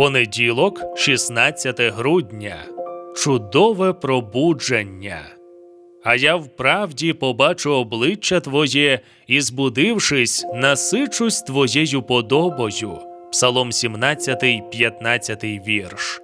Понеділок, 16 грудня. Чудове пробудження. А я вправді побачу обличчя Твоє і, збудившись, насичусь Твоєю подобою. Псалом 17, 15 вірш.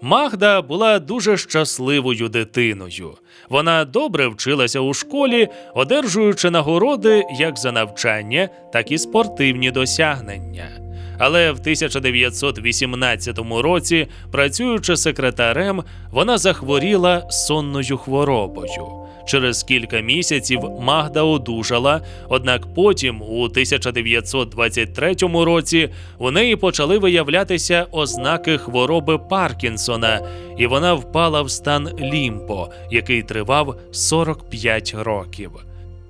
Магда була дуже щасливою дитиною. Вона добре вчилася у школі, одержуючи нагороди як за навчання, так і спортивні досягнення. Але в 1918 році, працюючи секретарем, вона захворіла сонною хворобою. Через кілька місяців Магда одужала, однак потім, у 1923 році, у неї почали виявлятися ознаки хвороби Паркінсона, і вона впала в стан лімбо, який тривав 45 років.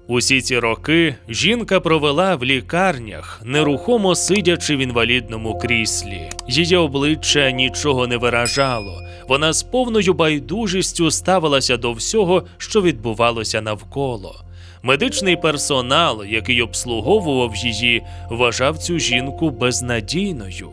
Усі ці роки жінка провела в лікарнях, нерухомо сидячи в інвалідному кріслі. Її обличчя нічого не виражало. Вона з повною байдужістю ставилася до всього, що відбувалося навколо. Медичний персонал, який обслуговував її, вважав цю жінку безнадійною.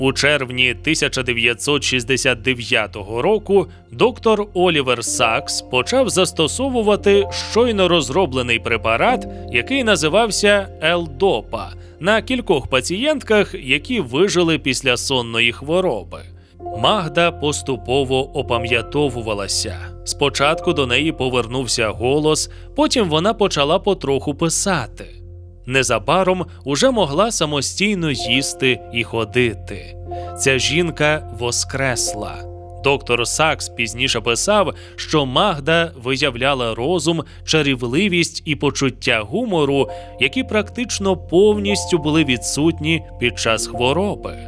У червні 1969 року доктор Олівер Сакс почав застосовувати щойно розроблений препарат, який називався Елдопа, на кількох пацієнтках, які вижили після сонної хвороби. Магда поступово опам'ятовувалася. Спочатку до неї повернувся голос, потім вона почала потроху писати. Незабаром уже могла самостійно їсти і ходити. Ця жінка воскресла. Доктор Сакс пізніше писав, що Магда виявляла розум, чарівливість і почуття гумору, які практично повністю були відсутні під час хвороби.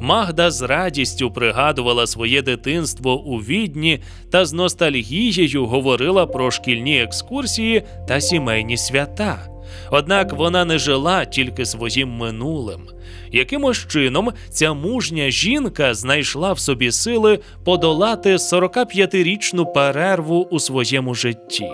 Магда з радістю пригадувала своє дитинство у відні та з ностальгією говорила про шкільні екскурсії та сімейні свята. Однак вона не жила тільки своїм минулим. Якимось чином ця мужня жінка знайшла в собі сили подолати 45-річну перерву у своєму житті.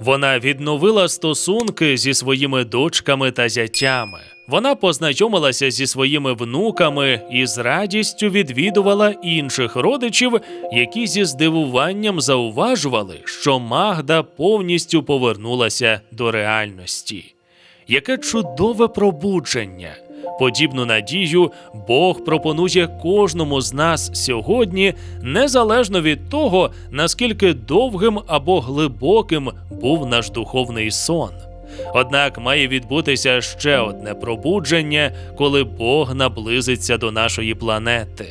Вона відновила стосунки зі своїми дочками та зятями. Вона познайомилася зі своїми внуками і з радістю відвідувала інших родичів, які зі здивуванням зауважували, що Магда повністю повернулася до реальності. Яке чудове пробудження! Подібну надію Бог пропонує кожному з нас сьогодні, незалежно від того, наскільки довгим або глибоким був наш духовний сон. Однак має відбутися ще одне пробудження, коли Бог наблизиться до нашої планети.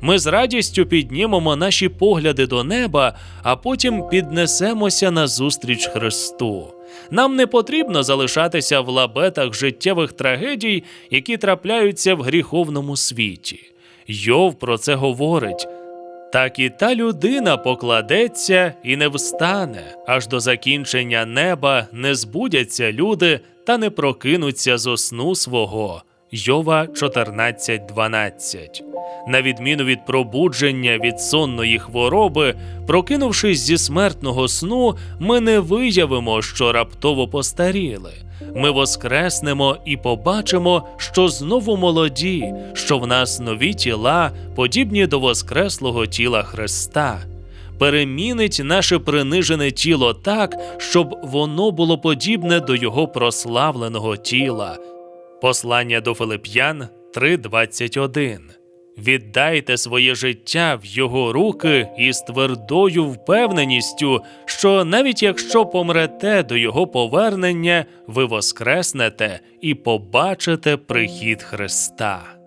Ми з радістю піднімемо наші погляди до неба, а потім піднесемося назустріч Христу. Нам не потрібно залишатися в лабетах життєвих трагедій, які трапляються в гріховному світі. Йов про це говорить. Так і та людина покладеться і не встане, аж до закінчення неба не збудяться люди та не прокинуться зо сну свого. Йова 14.12 На відміну від пробудження від сонної хвороби, прокинувшись зі смертного сну, ми не виявимо, що раптово постаріли. Ми воскреснемо і побачимо, що знову молоді, що в нас нові тіла, подібні до воскреслого тіла Христа. Перемінить наше принижене тіло так, щоб воно було подібне до Його прославленого тіла. Послання до Филип'ян 3.21 Віддайте своє життя в його руки із твердою впевненістю, що навіть якщо помрете до його повернення, ви воскреснете і побачите прихід Христа.